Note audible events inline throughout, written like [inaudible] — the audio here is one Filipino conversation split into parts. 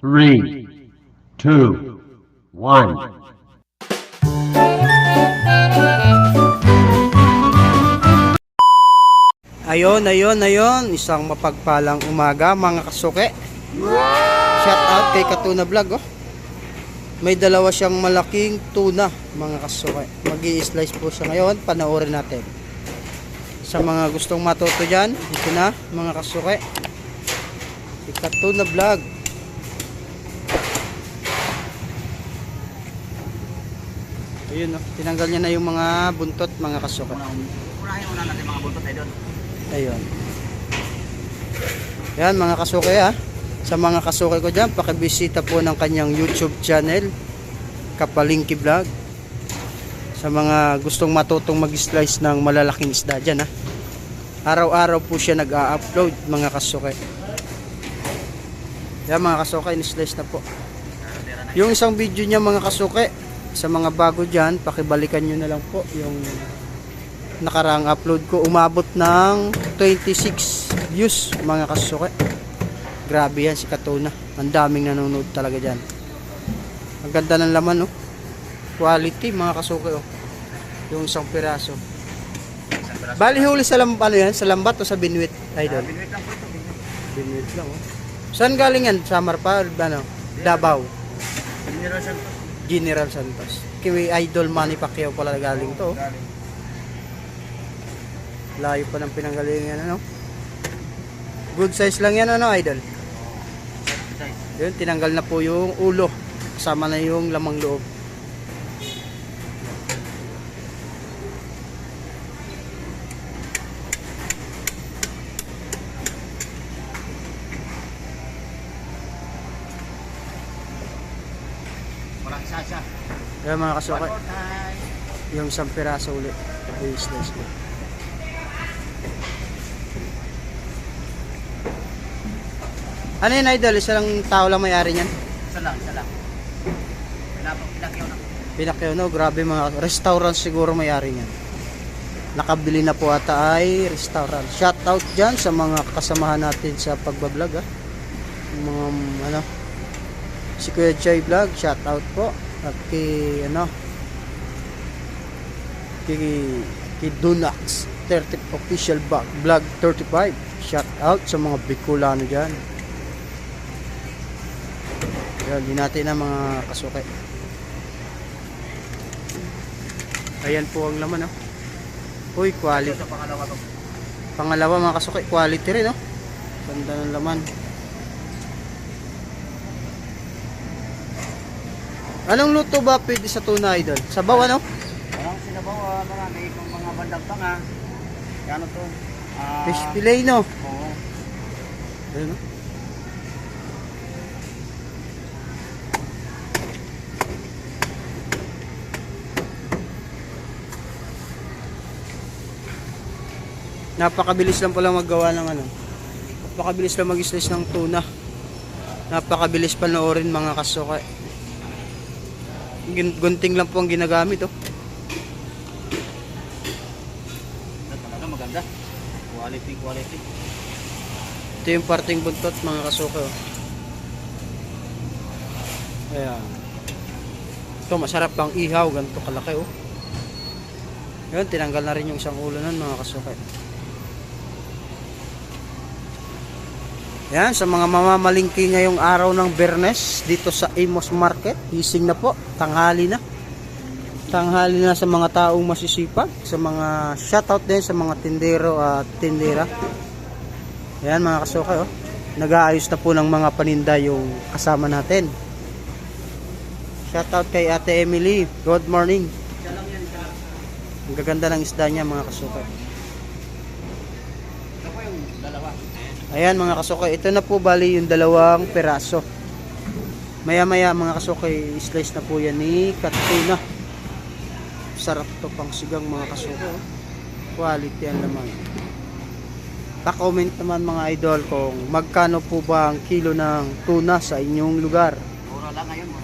three, two, one. Ayon, ayon, ayon. Isang mapagpalang umaga mga kasuke. Shout out kay Katuna Vlog oh. May dalawa siyang malaking tuna mga kasuke. mag slice po siya ngayon. Panoorin natin. Sa mga gustong matuto dyan, ito na mga kasuke. Si Katuna Vlog. Ayun oh, tinanggal niya na yung mga buntot mga kasuke. Unahin muna natin mga buntot ay doon. Ayun. Yan mga kasuke ha. Sa mga kasuke ko dyan, pakibisita po ng kanyang YouTube channel, Kapalingki Vlog. Sa mga gustong matutong mag-slice ng malalaking isda dyan ha. Araw-araw po siya nag-a-upload mga kasuke. Yan mga kasuke, in-slice na po. Yung isang video niya mga kasuke, sa mga bago dyan, pakibalikan nyo na lang po yung nakaraang upload ko umabot ng 26 views mga kasuke grabe yan si Katuna ang daming nanonood talaga dyan ang ganda ng laman oh. quality mga kasuke oh. yung isang piraso bali huli sa lambat ano yan sa lambat o sa binwit idol Binuit lang po ito. binuit. binwit lang oh. saan galing yan Samar pa ano Davao General Santos. General Santos kay Idol Manny Pacquiao pala galing to. Layo pa ng pinanggalingan ano. Good size lang yan ano idol. Yun, tinanggal na po yung ulo. Kasama na yung lamang loob. Kaya mga kasuka, yung isang piraso ulit. Slice ko. Ano yun idol? Isa lang tao lang may-ari niyan? Isa lang, isa lang. Pinakyaw na. Pinakyaw no, grabe mga restaurant siguro may-ari niyan. Nakabili na po ata ay restaurant. Shout out dyan sa mga kasamahan natin sa pagbablog ah. Yung mga mm, ano, si Kuya Choy Vlog, shout out po. At kay ano, kay, kay Dunax 30 official vlog, vlog 35. Shout out sa mga Bicolano dyan. Yan, di natin na mga kasukay. Ayan po ang laman, oh. Uy, quality. pangalawa mga kasukay, quality rin, oh. Ganda ng laman. Anong luto ba pwede sa tuna, idol? Sabaw, ano? Walang sinabaw, ah, mga may ikong mga bandang tanga. Kano to? Ah, Fish fillet, no? Oo. Ayun, oh. Napakabilis lang pala maggawa ng ano. Napakabilis lang mag-slice ng tuna. Napakabilis panoorin mga kasuka. Gunting lang po ang ginagamit oh. Talaga maganda. Quality, quality. Ito yung parting buntot mga kasuka. Oh. Ayan. Ito masarap pang ihaw. Ganito kalaki oh. Yun, tinanggal na rin yung isang ulo nun mga kasuka. Yan, sa mga mamamalingki ngayong araw ng Bernes dito sa Amos Market, gising na po, tanghali na. Tanghali na sa mga taong masisipag, sa mga shoutout din sa mga tindero at tindera. Yan mga kasuka, oh. nag-aayos na po ng mga paninda yung kasama natin. Shoutout kay Ate Emily, good morning. Ang gaganda ng isda niya mga kasuka. Yung dalawa. Ayan mga kasuka, ito na po bali yung dalawang peraso. Maya maya mga kasuka, slice na po yan ni Katuna. Sarap to pang sigang mga kasuka. oh. Quality yan naman. Pa-comment naman mga idol kung magkano po ba ang kilo ng tuna sa inyong lugar.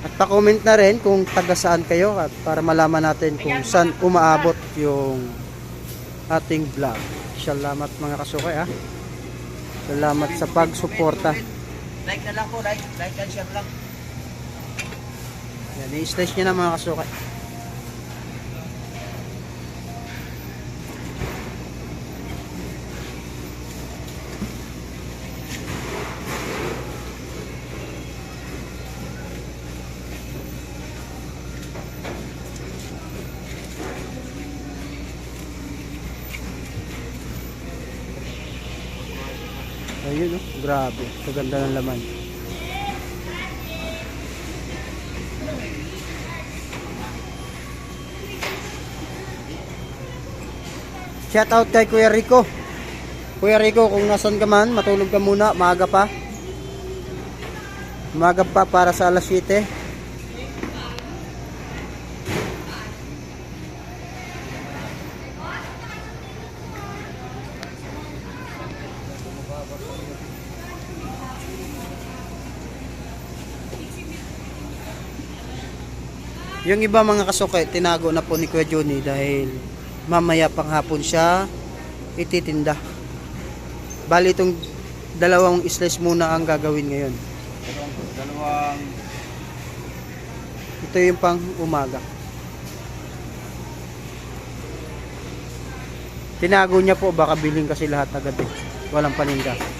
At pa-comment na rin kung taga saan kayo at para malaman natin kung saan umaabot yung ating vlog. Salamat mga kasukay ha. Salamat sa pagsuporta. Like na lang po, like, like and share lang. Yan, i-slice nyo na mga kasuke. Ayun oh, grabe. Kaganda ng laman. Shout out kay Kuya Rico. Kuya Rico, kung nasan ka man, matulog ka muna, maaga pa. Maaga pa para sa alas 7. Yung iba mga kasuke, tinago na po ni Kuya Johnny dahil mamaya pang hapon siya ititinda. Bali itong dalawang slice muna ang gagawin ngayon. Dalawang, dalawang Ito yung pang umaga. Tinago niya po baka biling kasi lahat agad eh. Walang paninda.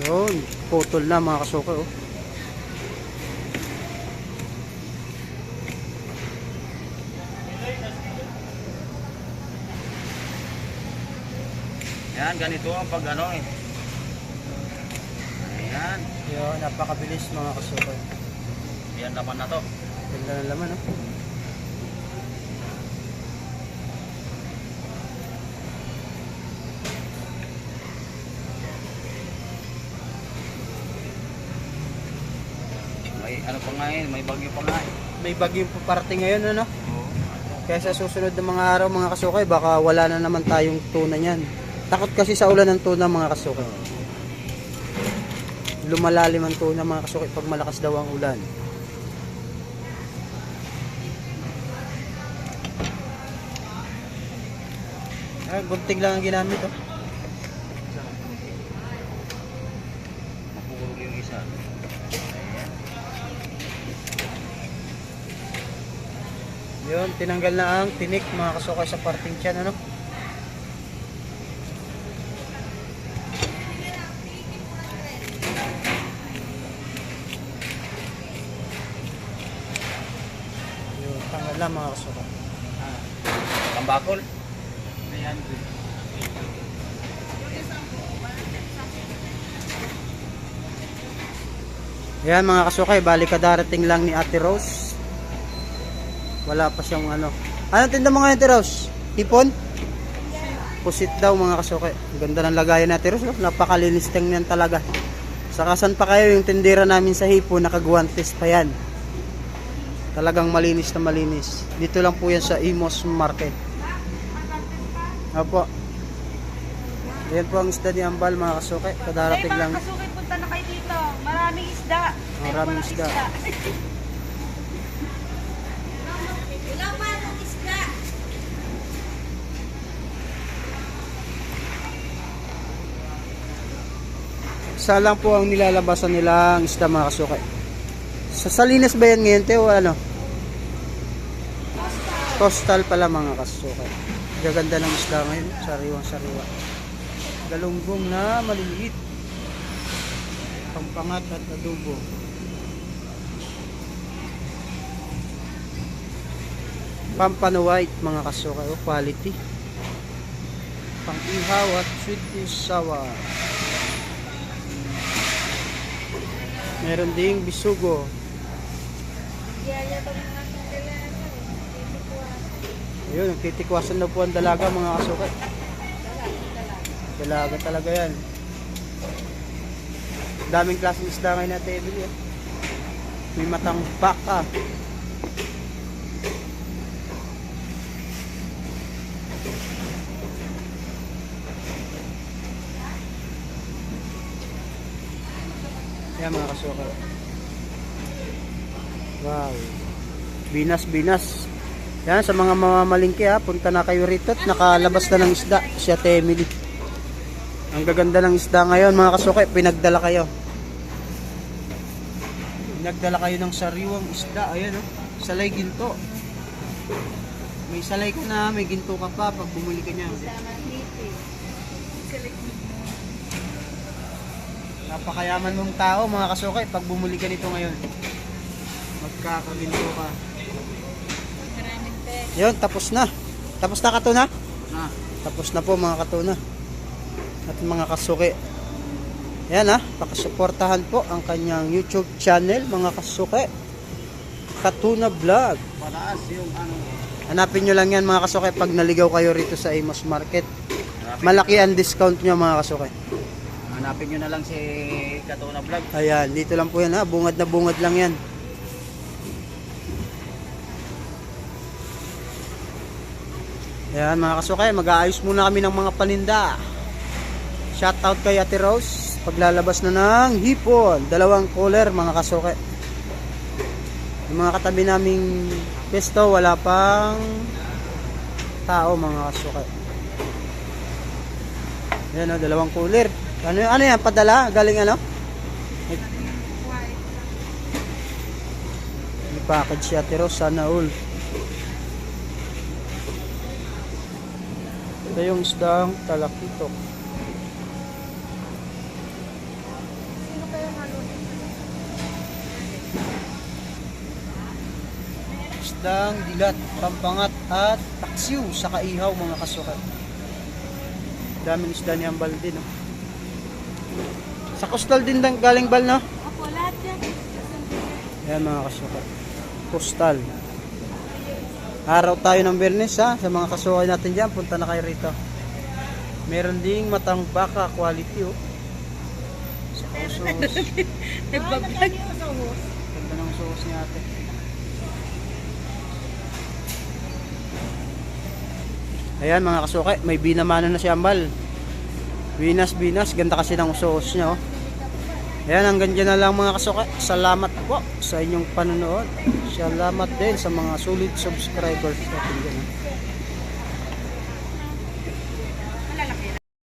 Yun, putol na mga kasuke oh. Yan, ganito ang pag ano eh. Ayan. Yun, napakabilis mga kasuke. Yan naman na to. Ganda ng laman oh. Ano pa nga may bagyo pa nga eh. May bagyo pa parating ngayon ano. Oo. Kaya sa susunod na mga araw mga kasukay, baka wala na naman tayong tuna niyan. Takot kasi sa ulan ng tuna mga kasukay. Lumalalim ang tuna mga kasukay pag malakas daw ang ulan. Ay, gunting lang ang ginamit oh. Mapurog yung isa. Ayan. Yun, tinanggal na ang tinik mga kasukay sa parting tiyan ano. Yun, tanggal na mga kasukay. Tambakol. Yan mga kasukay, bali kadarating lang ni Ate Rose. Wala pa siyang ano. Anong tinda mo ngayon Ate Rose? Hipon? Pusit daw mga kasukay. Ang Ganda ng lagayan ni Ate Rose. oh. Napakalinis tingnan talaga. Sakasan pa kayo yung tindera namin sa hipon, nakaguwantes pa yan. Talagang malinis na malinis. Dito lang po yan sa Imos Market. Opo. Yan po ang isda ni Ambal mga kasukay. Kadarating lang. Kasukay, punta na kayo dito. Maraming isda. Maraming walang isda. [laughs] Isa lang po ang nilalabasan nilang isda mga kasukay. Sa Salinas ba yan ngayon, Teo? Ano? Coastal pala mga kasukay. Gaganda ng isda ngayon. Sariwang sariwa. Galunggong na maliliit. Pampangat at adobo. Pampano white mga kasukay. Oh, quality. Pang-ihaw at sweet and sour. Meron ding bisugo. Ayun, nagtitikwasan na po ang dalaga mga kasukay. Dalaga talaga yan. Daming klaseng isda ngayon na table yan. May matang baka. Yan mga kasuka. Wow. Binas, binas. Yan, sa mga mamamalingki ha, punta na kayo rito at nakalabas na ng isda, si Ate Emily. Ang gaganda ng isda ngayon mga kasuke, pinagdala kayo. Pinagdala kayo ng sariwang isda, ayan o, salay ginto. May salay ka na, may ginto ka pa pag bumuli ka niya. Napakayaman mong tao mga kasuke, pag bumuli ka nito ngayon. Magkakaginto ka. Yun, tapos na. Tapos na katuna? Na. Tapos na po mga katuna. At mga kasuki. Yan ha, pakisuportahan po ang kanyang YouTube channel mga kasuki. Katuna Vlog. Pataas yung ano. Hanapin nyo lang yan mga kasuki pag naligaw kayo rito sa Amos Market. Malaki ang discount nyo mga kasuki. Hanapin nyo na lang si Katuna Vlog. Ayan, dito lang po yan ha. Bungad na bungad lang yan. Ayan mga kasukay, mag-aayos muna kami ng mga paninda. Shoutout kay Ate Rose. Paglalabas na ng hipon. Dalawang cooler mga kasukay. Yung mga katabi naming pesto, wala pang tao mga kasukay. Ayan o, dalawang cooler. Ano, ano yan? Padala? Galing ano? May package si Ate Rose, sana all. Ito yung isdang talakito. Sino kayo ano? Isdang dilat, pampangat at taksiw sa kaihaw mga kasukat. Daming isda ni Ambal din. No? Sa coastal din dang galing bal no? Opo, lahat yan. Ayan mga kasukat. Coastal. Araw tayo ng Bernes ha. Sa mga kasukay natin dyan, punta na kayo rito. Meron ding matang baka quality oh. Sa sauce. [laughs] Nagbablog. Ganda ng sauce ni ate. Ayan mga kasuke, may binamana na si Ambal. Binas, binas, ganda kasi ng sauce niya. Oh. Ayan, hanggang dyan na lang mga kasuke. Salamat po sa inyong panonood. Salamat din sa mga solid subscribers natin dyan. oh.